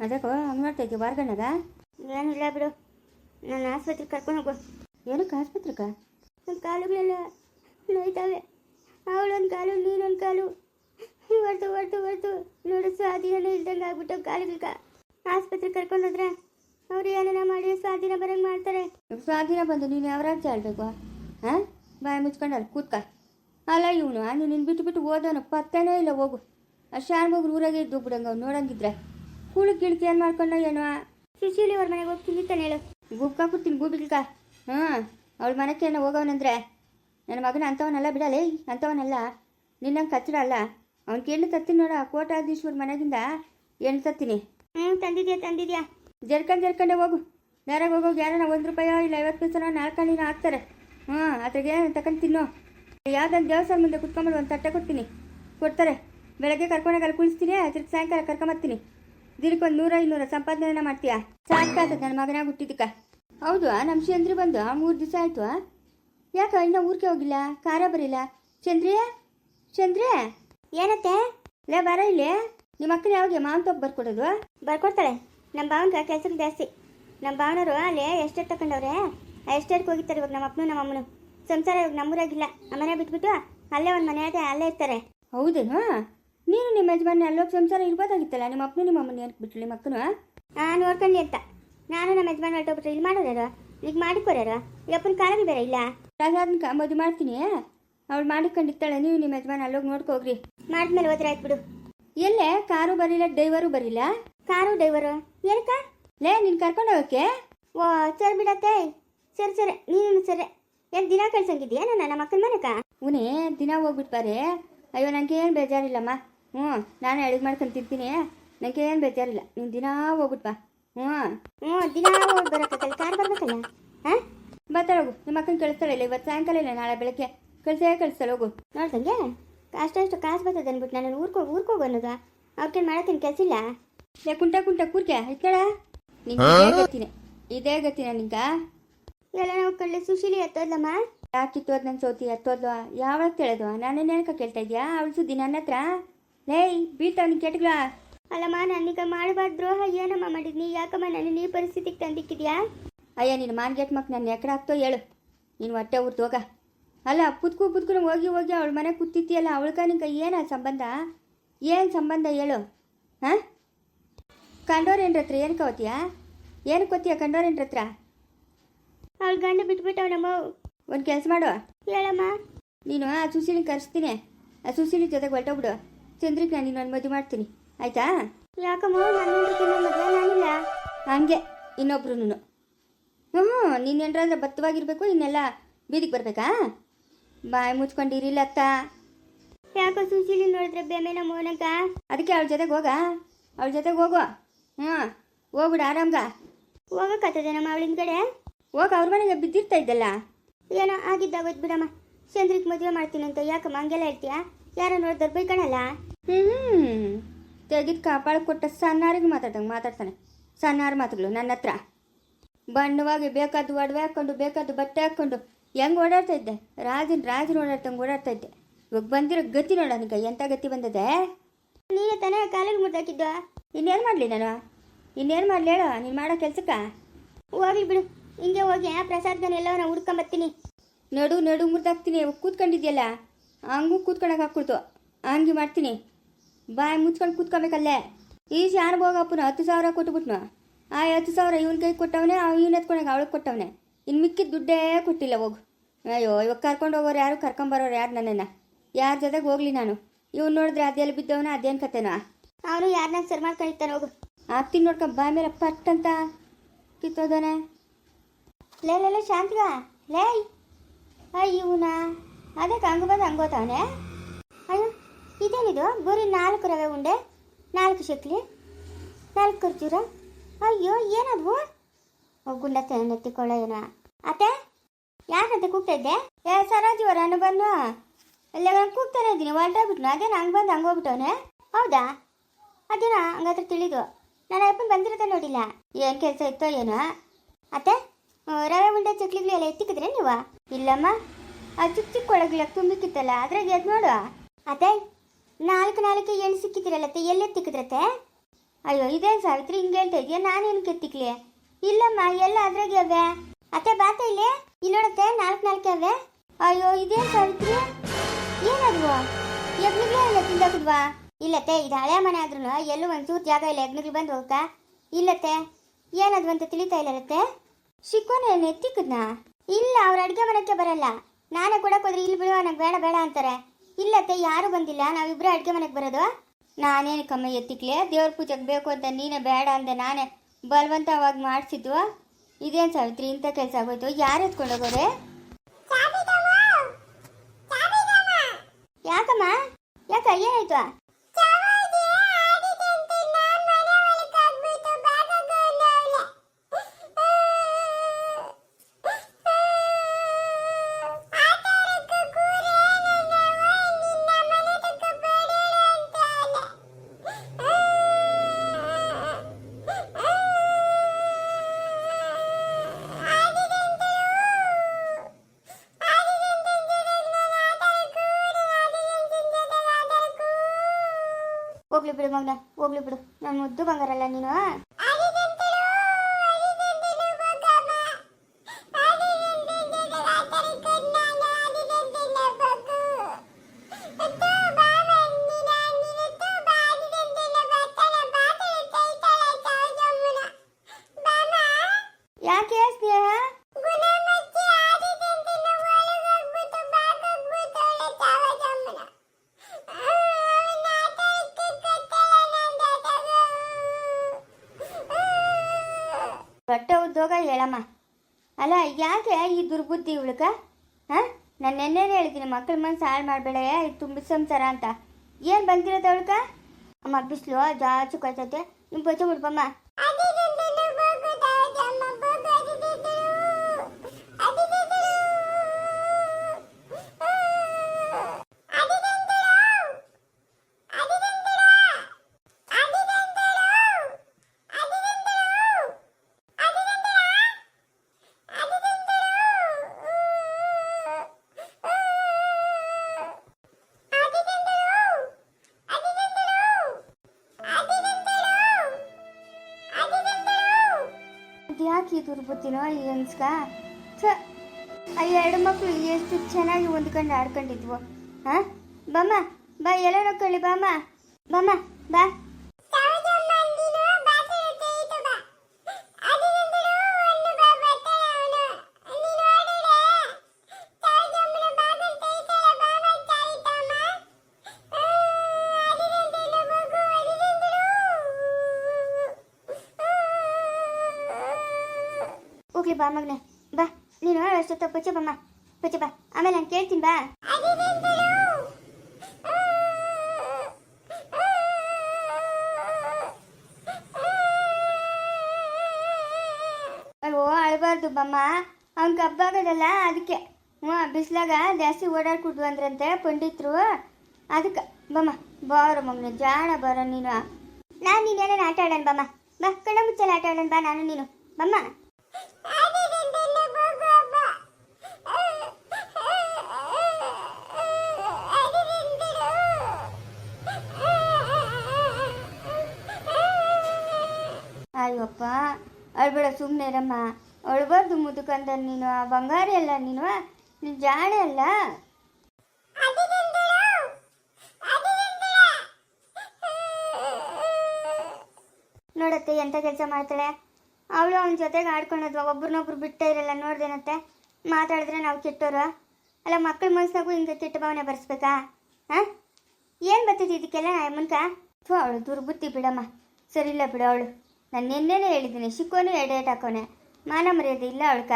ಅದಕ್ಕೋ ಹಂಗೆ ನೋಡ್ತಾ ಇದ್ದೀವಿ ವಾರ್ಗಣ್ಣಗ ಏನಿಲ್ಲ ಬಿಡು. ನಾನು ಆಸ್ಪತ್ರೆಗೆ ಕರ್ಕೊಂಡು ಹೋಗು. ಏನಕ್ಕೆ ಆಸ್ಪತ್ರೆಗ? ನನ್ನ ಕಾಲುಗಳೆಲ್ಲ ನೋಯ್ತಾವೆ. ಅವಳೊಂದು ಕಾಲು ನೀನೊಂದು ಕಾಲು. ಹೊರ್ತು ಹೊರ್ತು ಹೊರ್ತು. ನೋಡು ಸ್ವಾಧೀನನೇ ಇಲ್ದಂಗೆ ಆಗ್ಬಿಟ್ಟು ಕಾಲುಗಳ್ಗ. ಆಸ್ಪತ್ರೆಗೆ ಕರ್ಕೊಂಡು ಹೋದ್ರೆ ಅವ್ರು ಏನೇನ ಮಾಡಿ ಸ್ವಾಧೀನ ಬರಂಗೆ ಮಾಡ್ತಾರೆ. ಸ್ವಾಧೀನ ಬಂದು ನೀನು ಯಾವ ರಾಜ್ಯ ಹಾಂ? ಬಾಯಿ ಮುಚ್ಕೊಂಡಲ್ಲ ಕೂತ್ಕ. ಅಲ್ಲ ಇವನು ನೀನು ಬಿಟ್ಟು ಬಿಟ್ಟು ಓದೋನು ಪತ್ತೇನೇ ಇಲ್ಲ ಹೋಗು. ಆ ಶಾನ್ಭೋಗ್ರು ಊರಾಗೆ ಇದ್ದು ಬಿಡಂಗ ಅವ್ನು ನೋಡಂಗಿದ್ರೆ. ಕುಳಿಕ್ ಗಿಳಿಕೆ ಏನು ಮಾಡ್ಕೊಂಡ ಏನೋ? ಸುಶೀಲಿ ಅವ್ರ ಮನೆಗೆ ಹೋಗಿ ತಿಂದಿತ್ತಾನೆ ಹೇಳು. ಗುಬ್ಕ ಕೊಡ್ತೀನಿ ಗೂಬಿಲ್ಕ ಹ್ಞೂ ಅವ್ಳ ಮನೆಗೆ ಏನೋ ಹೋಗೋವನಂದ್ರೆ. ನನ್ನ ಮಗನ ಅಂಥವನ್ನೆಲ್ಲ ಬಿಡಲೇ ಅಂಥವನ್ನೆಲ್ಲ ನಿನ್ನಂಗೆ ಕಚ್ಚಡ ಅಲ್ಲ? ಅವ್ನಿಗೆ ಹೆಣ್ಣು ತತ್ತೀನಿ ನೋಡ ಕೋಟಾಧೀಶ್ವರ ಮನೆಗಿಂದ ಹೆಣ್ಣು ತತ್ತೀನಿ? ಹ್ಞೂ ತಂದಿದ್ಯಾ ತಂದಿದ್ಯಾ. ಜರ್ಕಂಡ್ ಜರ್ಕಂಡೆ ಹೋಗು. ನೇರಾಗ ಹೋಗೋಗಿ ಯಾರನ್ನ ಒಂದು ರೂಪಾಯೋ ಇಲ್ಲ ಐವತ್ತು ಪೈಸನೋ ನಾಲ್ಕು ಹಣ್ಣಿನ ಹಾಕ್ತಾರೆ. ಹ್ಞೂ ಅದ್ರಾಗೆ ತಗೊಂಡು ತಿನ್ನು. ಯಾವ್ದೊಂದು ದೇವಸ್ಥಾನ ಮುಂದೆ ಕುತ್ಕೊಂಬಂದು ಒಂದು ತಟ್ಟೆ ಕೊಡ್ತೀನಿ. ಕೊಡ್ತಾರೆ. ಬೆಳಗ್ಗೆ ಕರ್ಕೊಂಡೋಗಿ ಅಲ್ಲಿ ಕುಳಿಸ್ತೀನಿ ಅದ್ರಿಗೆ ಸಾಯಂಕಾಲ ಕರ್ಕೊಂಬರ್ತೀನಿ ದಿನಕ್ಕೊಂದು ನೂರ ಇನ್ನೂರ ಸಂಪಾದನೆ ಮಾಡ್ತೀಯಾ? ಸಾಕಾಗ್ತದೆ ನನ್ನ ಮಗನಾಗ ಹುಟ್ಟಿದ್ದಕ್ಕ ಹೌದು ನಮ್ಮ ಚಂದ್ರಿ ಬಂದು ಮೂರು ದಿವಸ ಆಯಿತು. ಯಾಕೆ ಇನ್ನೂ ಊರಿಗೆ ಹೋಗಿಲ್ಲ? ಖಾರ ಬರಿಲ್ಲ? ಚಂದ್ರಿ? ಚಂದ್ರಿ? ಏನತ್ತೆ? ಲೇ, ಬರ ಇಲ್ಲಿ. ನಿಮ್ಮ ಅಕ್ಕನ ಯಾವಾಗ ಮಾವನ ತೊಪ್ಪು ಬರ್ಕೊಡೋದು? ಬರ್ಕೊಡ್ತಾಳೆ. ನಮ್ಮ ಭಾವನ್ಗೆ ಕೆಲಸಕ್ಕೆ ಜಾಸ್ತಿ. ನಮ್ಮ ಭಾವನರು ಅಲ್ಲಿ ಎಷ್ಟೇ ತಗೊಂಡವ್ರೆ ಆ ಎಷ್ಟೇಟ್ಗೆ ಹೋಗಿರ್ತಾರೆ ಇವಾಗ ನಮ್ಮ ಅಪ್ಪನು ನಮ್ಮ ಅಮ್ಮನು. ಸಂಸಾರ ಇವಾಗ ನಮ್ಮೂರಾಗಿಲ್ಲ. ಆ ಮನೆ ಬಿಟ್ಬಿಟ್ಟು ಅಲ್ಲೇ ಒಂದು ಮನೆ ಅಲ್ಲೇ ಇರ್ತಾರೆ. ಹೌದೇನಾ? ನೀನು ನಿಮ್ಮ ಯಜಮಾನ ಅಲ್ಲೋಗಿ ಸಂಸಾರ ಇರ್ಬೋದಾಗಿತ್ತಲ್ಲ? ನಿಮ್ಮ ಅಪ್ಪನು ನಿಮ್ಮ ಅಮ್ಮನ ಏನಕ್ಕೆ ಬಿಟ್ಟು ನಿಮ್ಮ ಅಕ್ಕನು? ಹಾಂ ನೋಡ್ಕೊಂಡು ಅಂತ. ನಾನು ನಮ್ಮ ಯಜಮಾನ ಹೊರಟೋಗ್ಬಿಟ್ರೆ ಇಲ್ಲಿ ಮಾಡೋದಲ್ವ ಈಗ ಮಾಡಿಕೊಡ್ಯಾರು ಅಪ್ಪನ ಕಾಲಲ್ಲಿ ಬೇರೆ ಇಲ್ಲ? ರಾಜಾದನ್ಕ ಮದುವೆ ಮಾಡ್ತೀನಿ. ಅವಳು ಮಾಡಿಕೊಂಡಿರ್ತಾಳೆ. ನೀವು ನಿಮ್ಮ ಯಜಮಾನ ಅಲ್ಲೋಗಿ ನೋಡ್ಕೋಗ್ರಿ ಮಾಡಿದ್ಮೇಲೆ ಹೋದ್ರೆ ಆಯ್ತು ಬಿಡು. ಎಲ್ಲೇ? ಕಾರು ಬರಿಲ್ಲ ಡ್ರೈವರು ಬರಿಲ್ಲ? Car driver? ಏನಕ್ಕ? ಲೇ ನೀನು ಕರ್ಕೊಂಡು ಹೋಗಕ್ಕೆ? ಓ ಸರಿ ಬಿಡತ್ತೆ. ಸರಿ ಸರಿ. ನೀನು ಸರಿ. ಏನು ದಿನ ಕಳ್ಸಂಗಿದ್ಯಾ? ನನ್ನ ನಮ್ಮ ಅಕ್ಕನ ಮನೆಕ? ಉನೇ ದಿನ ಹೋಗ್ಬಿಟ್ಟು ಬಾರೆ. ಅಯ್ಯೋ ನನಗೆ ಏನು ಬೇಜಾರಿಲ್ಲಮ್ಮ. ಹ್ಞೂ ನಾನು ಅಡುಗೆ ಮಾಡ್ಕೊಂಡು ತಿಂತೀನಿ ನನಗೆ ಏನು ಬೇಜಾರಿಲ್ಲ. ನೀನು ದಿನ ಹೋಗ್ಬಿಟ್ಟು ಬಾ. ಹ್ಞೂ. ಹ್ಞೂ ದಿನ ಹೋಗಿ ಬರೋಕ್ಕಲ್ಲ ಕಾರ್ ಬರ್ಬೇಕಲ್ಲ? ಹಾಂ? ಬರ್ತಾಳೆ ಹೋಗು ನಿಮ್ಮ ಅಕ್ಕನ ಕಳಿಸ್ತಾಳೆ ಇಲ್ಲ ಇವತ್ತು ಸಾಯಂಕಾಲ ಇಲ್ಲ ನಾಳೆ ಬೆಳಗ್ಗೆ. ಕಳಿಸೇ ಕಳಿಸ್ತಾಳೆ ಹೋಗು. ನೋಡ್ದಂಗೆ? ಅಷ್ಟು ಕಾಸು ಬರ್ತದೆ ಅಂದ್ಬಿಟ್ಟು ನಾನು ಊರ್ಕೋ ಊರ್ಕೋಗು ಅನ್ನೋದು. ಅವ್ರಿಗೆ ಮಾಡ್ತೀನಿ ಕೆಲಸ ಇಲ್ಲ? ಲೇ ಕುಂಟ ಕುಂಟ ಕೂರ್ಕೆ ಇಟ್ಕಳ ನಿಂಗೆ ಇದೇ ಗತಿನ ನಿಂಗ? ಎಲ್ಲ ನಾವು ಕಳ್ಳೆ ಸುಶೀಲಿ ಎತ್ತೋದ್ಲಮ್ಮ? ಯಾಕಿತ್ತು ಅದು ನನ್ನ ಸೋತಿ ಹತ್ತೋದ್ವ ಯಾವಾಗ ಕೇಳೋದು? ನಾನೇನು ನೆನಕ ಕೇಳ್ತಾ ಇದೆಯಾ? ಅವಳು ಸುದ್ದಿ ನನ್ನ ಹತ್ರ? ಲೇಯ್ ಬೀಳ್ತಾವ ನಿನ್ ಕೆಟ್ಗಳ. ಅಲ್ಲಮ್ಮ ನಾನೀಗ ಮಾಡಬಾರ್ದು ದ್ರೋಹ. ಏನಮ್ಮ ಮಾಡಿದ್ನಿ ಯಾಕಮ್ಮ ನನ್ನ ಈ ಪರಿಸ್ಥಿತಿಗೆ ತಂದಿಕ್ಕಿದ್ಯಾ? ಅಯ್ಯ ನಿನ್ನ ಮಾನ್ಗೆಟ್ ಮಕ್ ನನ್ನ ಎಕಡೆ ಹಾಕ್ತೋ ಹೇಳು. ನೀನು ಹೊಟ್ಟೆ ಊರ್ದು ಹೋಗ. ಅಲ್ಲ ಪುತ್ಕು ಪುತ್ಕು ಹೋಗಿ ಹೋಗಿ ಅವಳ ಮನೆ ಕೂತಿತ್ತಿಯಲ್ಲ ಅವಳ್ಕ ನಿಂಗೆ ಏನು ಸಂಬಂಧ? ಏನು ಸಂಬಂಧ ಹೇಳು ಹಾಂ? ಕಂಡೋರೇನ್ರ ಹತ್ರ ಏನು ಕವತ್ತೀಯ ಏನು ಕೊತ್ತೀಯ ಕಂಡೋರೇನ್ರ ಹತ್ರ? ಅವಳ ಗಂಡ ಬಿಟ್ಬಿಟ್ಟವನಮ್ಮ ಒಂದು ಕೆಲಸ ಮಾಡು. ಹೇಳಮ್ಮ. ನೀನು ಆ ಸುಶೀಲಿನ ಕರೆಸ್ತೀನಿ. ಆ ಸುಶೀಲಿ ಜೊತೆಗೆ ಹೊರಟೋಗ್ಬಿಡು. ಚಂದ್ರಿಕ್ ನಾನು ಇನ್ನೊಂದು ಮದುವೆ ಮಾಡ್ತೀನಿ. ಆಯ್ತಾ? ಯಾಕಮ್ಮ? ಮದುವೆ ನಾನಿಲ್ಲ ಹಂಗೆ. ಇನ್ನೊಬ್ರು ಹ್ಞೂ ನೀನೇನ್ರಾದ್ರೆ ಬತ್ತವಾಗಿರ್ಬೇಕು ಇನ್ನೆಲ್ಲ ಬೀದಿಗೆ ಬರ್ಬೇಕಾ? ಬಾಯಿ ಮುಚ್ಕೊಂಡಿರಿಲ್ಲ ಅತ್ತ ಯಾಕೋ ಸುಶೀಲಿ ನೋಡಿದ್ರೆ ಬೆಮೆ ನಮ್ಮ ಮೋನಕ ಅದಕ್ಕೆ ಅವಳ ಜೊತೆಗೆ ಹೋಗ? ಅವಳ ಜೊತೆಗೆ ಹೋಗು ಹ್ಞೂ ಹೋಗ್ಬಿಡ ಆರಾಮ್ಗ. ಹೋಗಕ್ಕತ್ತದೆ ನಮ್ಮ ಅವಳಿನ ಕಡೆ? ಹೋಗ ಅವ್ರ ಮನೆಗೆ ಬಿದ್ದಿರ್ತಾ ಇದ್ದಲ್ಲ. ಏನೋ ಆಗಿದ್ದಾಗ ಬಿಡಮ್ಮ. ಚಂದ್ರಿಕ್ ಮದುವೆ ಮಾಡ್ತೀನಿ ಅಂತ ಯಾಕಮ್ಮ? ಹಂಗೆಲ್ಲ ಹೇಳ್ತೀಯಾ? ಯಾರೋ ನೋಡಿದ್ರೆ ಬೈಕಣಲ್ಲ ಹ್ಞೂ ತೆಗೆದು ಕಾಪಾಳು ಕೊಟ್ಟ ಸಣ್ಣಾರಿಗೆ ಮಾತಾಡ್ದಂಗೆ ಮಾತಾಡ್ತಾನೆ. ಸಣ್ಣಾರ ಮಾತುಗಳು ನನ್ನ ಹತ್ರ. ಬಣ್ಣವಾಗಿ ಬೇಕಾದ್ದು ಒಡವೆ ಹಾಕ್ಕೊಂಡು ಬೇಕಾದ್ದು ಬಟ್ಟೆ ಹಾಕ್ಕೊಂಡು ಹೆಂಗೆ ಓಡಾಡ್ತಾ ಇದ್ದೆ? ರಾಜನ ರಾಜನ ಓಡಾಡ್ತಂಗೆ ಓಡಾಡ್ತಾ ಇದ್ದೆ. ಇವಾಗ ಬಂದಿರೋ ಗತಿ ನೋಡ ನನಗೆ ಎಂಥ ಗತಿ ಬಂದದೆ? ನೀನು ತಾನೇ ಕಾಲಿಗೆ ಮುದ್ದಾಕಿದ್ದ ಇನ್ನೇನು ಮಾಡಲಿ ನಾನು? ಇನ್ನೇನು ಮಾಡಲಿ ಹೇಳೋ ನೀನು ಮಾಡೋ ಕೆಲಸಕ್ಕ? ಹೋಗಿ ಬಿಡು. ಹಿಂಗೆ ಹೋಗಿ ಆ ಪ್ರಸಾದ್ಗನ ಎಲ್ಲವನ್ನ ಹುಡ್ಕೊಂಬರ್ತೀನಿ ನಡು ನಡು ಮುರಿದಾಕ್ತೀನಿ ಕೂತ್ಕೊಂಡಿದ್ಯಲ್ಲ? ಹಂಗೂ ಕೂತ್ಕೊಳಕ್ಕೆ ಹಾಕ್ಕೊಡ್ತು ಹಂಗೆ ಮಾಡ್ತೀನಿ. ಬಾಯ್ ಮುಚ್ಕೊಂಡು ಕೂತ್ಕೋಬೇಕಲ್ಲೇ. ಈ ಯಾರು ಹೋಗಪ್ಪನ ಹತ್ತು ಸಾವಿರ ಕೊಟ್ಬಿಟ್ನು? ಆ ಹತ್ತು ಸಾವಿರ ಇವನ ಕೈ ಕೊಟ್ಟವನೇ ಇವ್ನ ಎತ್ಕೊಂಡಾಗ ಅವಳಿಗೆ ಕೊಟ್ಟವನೇ. ಇನ್ನು ಮಿಕ್ಕಿದ ದುಡ್ಡೇ ಕೊಟ್ಟಿಲ್ಲ ಹೋಗು. ಅಯ್ಯೋ ಇವಾಗ ಕರ್ಕೊಂಡು ಹೋಗೋರು ಯಾರು? ಕರ್ಕೊಂಬರೋರು ಯಾರು ನನ್ನನ್ನು? ಯಾರ ಜೊತೆಗೆ ಹೋಗ್ಲಿ ನಾನು? ಇವ್ನು ನೋಡಿದ್ರೆ ಅದೆಲ್ಲ ಬಿದ್ದವನ ಅದೇನು ಕತೆನ? ಅವನು ಯಾರನ್ನ ಸರ್ ಮಾಡ್ಕೊಂಡಿರ್ತಾನೆ ಹೋಗು. ಆಗ್ತೀನಿ ನೋಡ್ಕೊ ಬಾಯ್ ಮೇಲೆ ಪಟ್ ಅಂತ ಕಿತ್ತೋದಾನೆ. ಲೇ ಲೇ ಲೇ ಶಾಂತಿಗ ಲೇ ಅಯ್ಯ ಇವನ? ಅದಕ್ಕೆ ಹಂಗೆ ಬಂದು ಹಂಗೋತಾವನೆ ಅಯ್ಯೋ, ಇದೇನಿದು? ಗುರಿ ನಾಲ್ಕು ರವೆ ಉಂಡೆ, ನಾಲ್ಕು ಶಕ್ಲಿ ನಾಲ್ಕು ಖರ್ಜೂರ. ಅಯ್ಯೋ, ಏನದು? ಗುಂಡ ನೆತ್ತಿಕೊಳ್ಳ ಏನೋ ಅತ್ತೆ ಯಾಕಂತ ಕೂಗ್ತಾಯಿದ್ದೆ? ಏ ಸರೋಜಿವರ ನಾನು ಬಂದು ಎಲ್ಲ ನಾನು ಕೂಗ್ತಾನೆ ಇದ್ದೀನಿ ಹೊರಟೋಗ್ಬಿಟ್ನು ಅದೇ ಹಂಗೆ ಬಂದು ಹಂಗೆ ಹೋಗ್ಬಿಟ್ಟವನೆ. ಹೌದಾ? ಅದೇನ ಹಂಗಾದ್ರೆ ತಿಳಿದು. ನಾನು ಅಪ್ಪನ ಬಂದಿರೋದೇ ನೋಡಿಲ್ಲ. ಏನು ಕೆಲಸ ಇತ್ತೋ ಏನೋ? ಅತ್ತೆ ರವೆ ಉಂಡೆ, ಚಕ್ಲಿಗಳು ಎಲ್ಲ ಎತ್ತಿಕಿದ್ರೆ ನೀವು? ಇಲ್ಲಮ್ಮ. ಆ ಚಿಕ್ಕ ಚಿಕ್ಕ ಒಳಗ್ಲ ತುಂಬಿಕ್ಕಿತ್ತಲ್ಲ, ಅದ್ರಾಗ ಎದ್ ನೋಡುವ. ಅತ್ತೆ, ನಾಲ್ಕು ನಾಲ್ಕು ಎಣ್ಣೆ ಎಲ್ಲೇ ತಿಕ್ಕಿದ್ರತ್ತೆ ಅಯ್ಯೋ, ಇದೇ ಸಾವಿತ್ರಿ ಹಿಂಗೆ ಹೇಳ್ತಾ ಇದೆಯಾ, ನಾನೇನು ಕೆತ್ತಿಕ್ಲಿ? ಇಲ್ಲಮ್ಮ, ಎಲ್ಲ ಅದ್ರಾಗೆ ಅವೆ ಅತ್ತೆ, ಬಾತ ಇಲ್ಲೇ. ನೋಡತ್ತೆ, ನಾಲ್ಕು ನಾಲ್ಕು ಅವೆ ಅಯ್ಯೋ, ಇದೇ ಸಾವಿತ್ರಿ. ಏನದ್ವು? ಯಜ್ಞಗಳೇ ಇಲ್ಲ ತಿಂದಾಕಿದ್ವಾ? ಇಲ್ಲತ್ತೆ, ಇದು ಹಳೆ ಮನೆ ಆದ್ರೂ ಎಲ್ಲೂ ಒಂಚೂರು ಜಾಗ ಇಲ್ಲ ಯಜ್ಞಗಳು ಬಂದು ಹೋಗ್ತಾ. ಇಲ್ಲತ್ತೆ ಏನದು ಅಂತ ತಿಳಿತಾ ಇಲ್ಲರತ್ತೆ ಶಿಕ್ಕೋನ ಎತ್ತಿಕ್ಕದ್ನಾ ಇಲ್ಲ, ಅವ್ರ ಅಡುಗೆ ಮನೆಗೆ ಬರಲ್ಲ. ನಾನೇ ಹೋದ್ರೆ ಇಲ್ಲಿ ಬಿಡುವ ನಂಗೆ ಬೇಡ ಬೇಡ ಅಂತಾರೆ. ಇಲ್ಲತ್ತೆ, ಯಾರು ಬಂದಿಲ್ಲ. ನಾವಿಬ್ಬರೇ ಅಡುಗೆ ಮನೆಗೆ ಬರೋದು. ನಾನೇನು ಕಮ್ಮ ಎತ್ತಿಕ್ಲೆ? ದೇವ್ರ ಪೂಜೆಗೆ ಬೇಕು ಅಂತ ನೀನೇ ಬೇಡ ಅಂದೆ ನಾನೇ ಬಲವಂತವಾಗಿ ಮಾಡಿಸಿದ್ದು. ಇದೇನು ಸಾವಿತ್ರಿ, ಇಂಥ ಕೆಲಸ ಆಗೋಯ್ತು? ಯಾರು ಎತ್ಕೊಂಡೋಗೋರೆ ಹೋಗ್ಲಿ ಬಿಡು ಮಗನ ಹೋಗ್ಲಿ ಬಿಡು. ನಾನು ಮುದ್ದು ಬಂಗಾರಲ್ಲ ನೀನು ಹೇಳಮ್ಮ. ಅಲ್ಲ, ಯಾಕೆ ಈ ದುರ್ಬುದ್ಧಿ ಇವಳಕ ಹಾಂ? ನಾನು ನೆನ್ನೆನೇ ಹೇಳಿದ್ದೀನಿ ಮಕ್ಕಳ ಮನಸ್ಸು ಹಾಳು ಮಾಡಬೇಡ ಇದು ತುಂಬ ಸಂಸಾರ ಅಂತ. ಏನು ಬಂದಿರೋದು ಅವಳಕ ಅಮ್ಮ, ಬಿಸಿಲು ಜಾಚು ಕೊಯ್ತೈತೆ ನಿಮ್ಮ ಪಚ್ಚ ಮುಡ್ಬಮ್ಮ ಯಾಕೆ ತುರ್ಬತ್ತಿನೋ ಈ ಅನ್ಸ್ಕ ಛ! ಎರಡು ಮಕ್ಕಳು ಎಷ್ಟು ಚೆನ್ನಾಗಿ ಹೊಂದ್ಕೊಂಡು ಆಡ್ಕೊಂಡಿದ್ವು, ಹಾಂ? ಬಾಮ್ಮ, ಬಾ ಎಲ್ಲ ನೋಡ್ಕೊಳ್ಳಿ ಬಾಮ್ಮ ಬಾಮ್ಮ, ಬಾ. ಹೋಗ್ಲಿ ಬಾ ಮಗನೆ. ಬಾ, ನೀನು ಅಷ್ಟೊತ್ತ ಪುಚ್ಚ ಬಮ್ಮ ಪುಚ್ಚ ಬಾ ಆಮೇಲೆ ನಾನು ಕೇಳ್ತೀನಿ, ಬಾ. ಅಯ್ಯೋ, ಅಳಬಾರ್ದು ಬಮ್ಮ. ಅವ್ನ ಕಬ್ಬಾಗದಲ್ಲ ಅದಕ್ಕೆ. ಹ್ಞೂ, ಬಿಸಿಲಾಗ ಜಾಸ್ತಿ ಓಡಾಡ್ಕೊಡ್ದು ಅಂದ್ರಂತೆ ಪಂಡಿತರು. ಅದಕ್ಕೆ, ಬಮ್ಮ, ಬಾರ ಮಗನೆ, ಜಾಣ ಬಾರ ನೀನು. ನಾನು ನೀನೇನೇನು ಆಟ ಆಡೋಣ, ಬಮ್ಮ. ಬಾ, ಕಣ್ಣ ಮುಚ್ಚಲ್ಲ ಆಟ ಆಡೋಣ, ಬಾ, ನಾನು ನೀನು. ಬಮ್ಮ. ಅಳ್ಬೇಡ ಸುಮ್ಮನೆ ರಮ್ಮ ಅಳ್ಬಾರ್ದು ಮುದುಕಂದ ನೀನು, ಆ ಬಂಗಾರಿ ಅಲ್ಲ ನೀನು? ನೀನು ಜಾಣೆ ಅಲ್ಲ? ನೋಡತ್ತೆ ಎಂಥ ಕೆಲಸ ಮಾಡ್ತಾಳೆ? ಅವಳು ಅವನ ಜೊತೆಗೆ ಆಡ್ಕೊಂಡದ್ವ? ಒಬ್ರನ್ನೊಬ್ರು ಬಿಟ್ಟೇ ಇರಲ್ಲ ನೋಡ್ದೇನತ್ತೆ ಮಾತಾಡಿದ್ರೆ ನಾವು ಕೆಟ್ಟೋರು. ಅಲ್ಲ ಮಕ್ಕಳ ಮನಸ್ಸಾಗೂ ಹಿಂಗೆ ಕೆಟ್ಟ ಭಾವನೆ ಬರ್ಸ್ಬೇಕಾ? ಹಾಂ? ಏನು ಬರ್ತೈತಿ ಇದಕ್ಕೆಲ್ಲ ಮುನ್ಕ ಥೂ, ಅವಳು ದುರ್ಬುತ್ತಿ ಬಿಡಮ್ಮ. ಸರಿ ಇಲ್ಲ ಬಿಡು ಅವಳು. ನಾನು ನಿನ್ನೆನೇ ಹೇಳಿದ್ದೀನಿ ಶಿಕ್ಕೋನು ಎಡೇಟ್ ಹಾಕೋನೆ ಮಾನ ಮರ್ಯಾದೆ ಇಲ್ಲ ಅವಳ್ಕ.